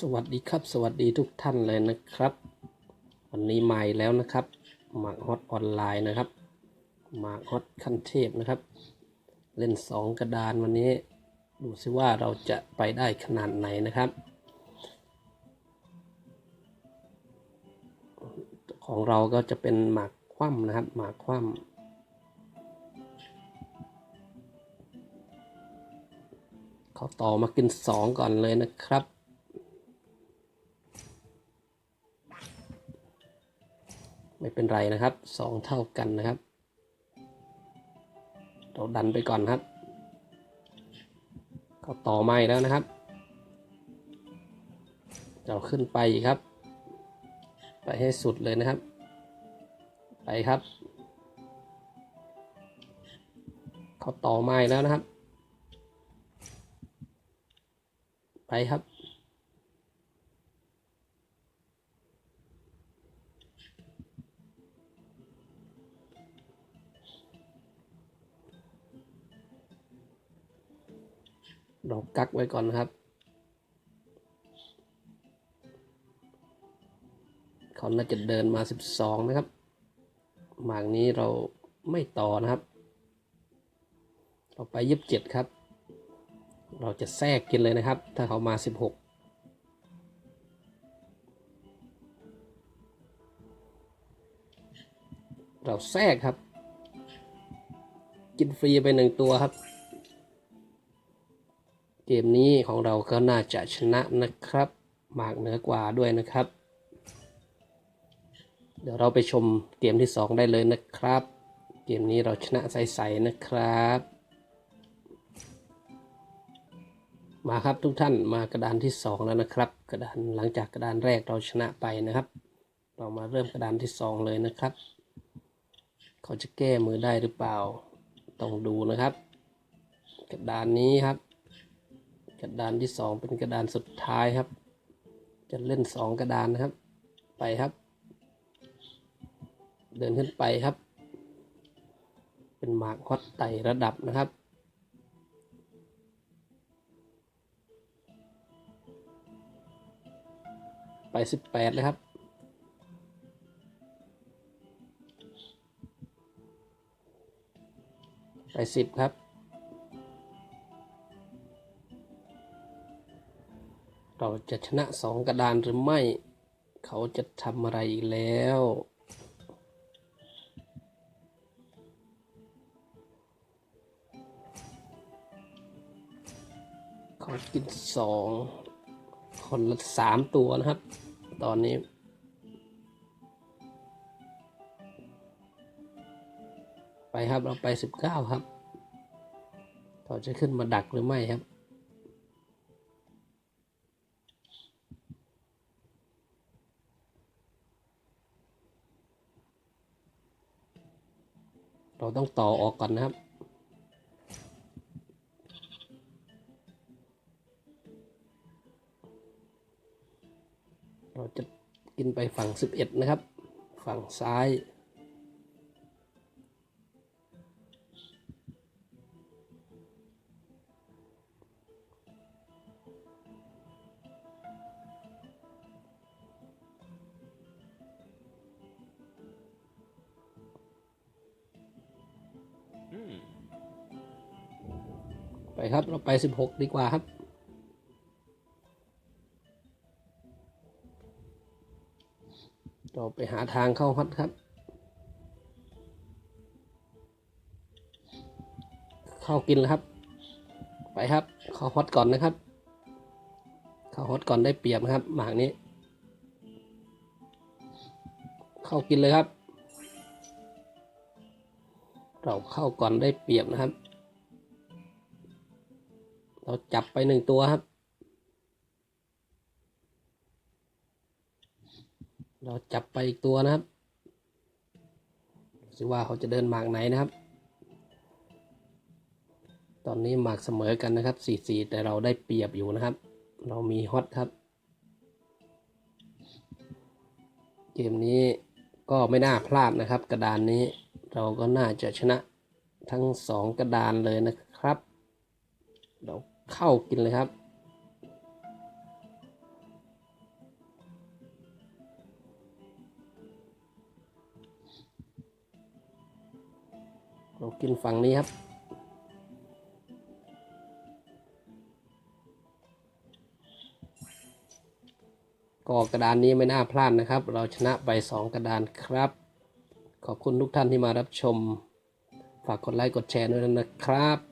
สวัสดีครับ สวัสดีทุกท่านเลยนะครับ วันนี้มาอีกแล้วนะครับหมากฮอตออนไลน์นะครับหมากฮอตขั้นเทพนะครับ เล่นสองกระดานวันนี้ ดูซิว่าเราจะไปได้ขนาดไหนนะครับ ของเราก็จะเป็นหมากคว่ำนะครับหมากคว่ำเขาต่อมากินสองก่อนเลยนะครับ ไม่เป็นไรนะครับสองเท่ากันนะครับ เราดันไปก่อนครับเขาต่อไม้แล้วนะครับ เราขึ้นไปอีกครับ ไปให้สุดเลยนะครับ ไปครับเขาต่อไม้แล้วนะครับ ไปครับ เรากักไว้ก่อนนะครับ เขาน่าจะเดินมา 12 นะครับ หมากนี้เราไม่ต่อนะครับ เราไปยิบเจ็ดครับ เราจะแทรกกินเลยนะครับ ถ้าเขามา 16เราแทรกครับ กินฟรีไปหนึ่งตัวครับ เกมนี้ของเราก็น่าจะชนะนะครับมากเหนือกว่าด้วยนะครับ เดี๋ยวเราไปชมเกมที่ 2 ได้เลยนะครับ เกมนี้เราชนะใสๆนะครับ มาครับทุกท่านมากระดานที่ 2 แล้วนะครับ กระดานหลังจากกระดานแรกเราชนะไปนะครับ เรามาเริ่มกระดานที่ 2 เลยนะครับ เขาจะแก้มือได้หรือเปล่าต้องดูนะครับ กระดานนี้ครับ กระดานที่สองเป็นกระดานสุดท้ายครับ จะเล่นสองกระดานนะครับ ไปครับ เดินขึ้นไปครับ เป็นหมากฮอตไต่ระดับนะครับไปสิบแปดเลยครับ ไปสิบครับ เราจะชนะสองกระดานหรือไม่ เขาจะทำอะไรอีกแล้วเขากินสองคนละสามตัวนะครับ ตอนนี้ไปครับเราไปสิบเก้าครับ เขาจะขึ้นมาดักหรือไม่ครับ เราต้องต่อออกก่อนนะครับเราจะกินไปฝั่ง 11 นะครับ ฝั่งซ้าย ครับเราไป16ดีกว่าครับ เราไปหาทางเข้าฮอตครับ เข้ากินแล้วครับ ไปครับเข้าฮอตก่อนนะครับ เข้าฮอตก่อนได้เปรียบนะครับหมากนี้ เข้ากินเลยครับ เราเข้าก่อนได้เปรียบนะครับ เราจับไปหนึ่งตัวครับ เราจับไปอีกตัวนะครับดูสิว่าเขาจะเดินหมากไหนนะครับ ตอนนี้หมากเสมอกันนะครับสี่สี่แต่เราได้เปรียบอยู่นะครับ เรามีฮอตครับ เกมนี้ก็ไม่น่าพลาดนะครับ กระดานนี้เราก็น่าจะชนะทั้งสองกระดานเลยนะครับ เรา เข้ากินเลยครับ เรากินฝั่งนี้ครับก็กระดานนี้ไม่น่าพลาดนะครับ เราชนะไป 2 กระดานครับ ขอบคุณทุกท่านที่มารับชม ฝากกดไลค์กดแชร์ด้วยนะครับ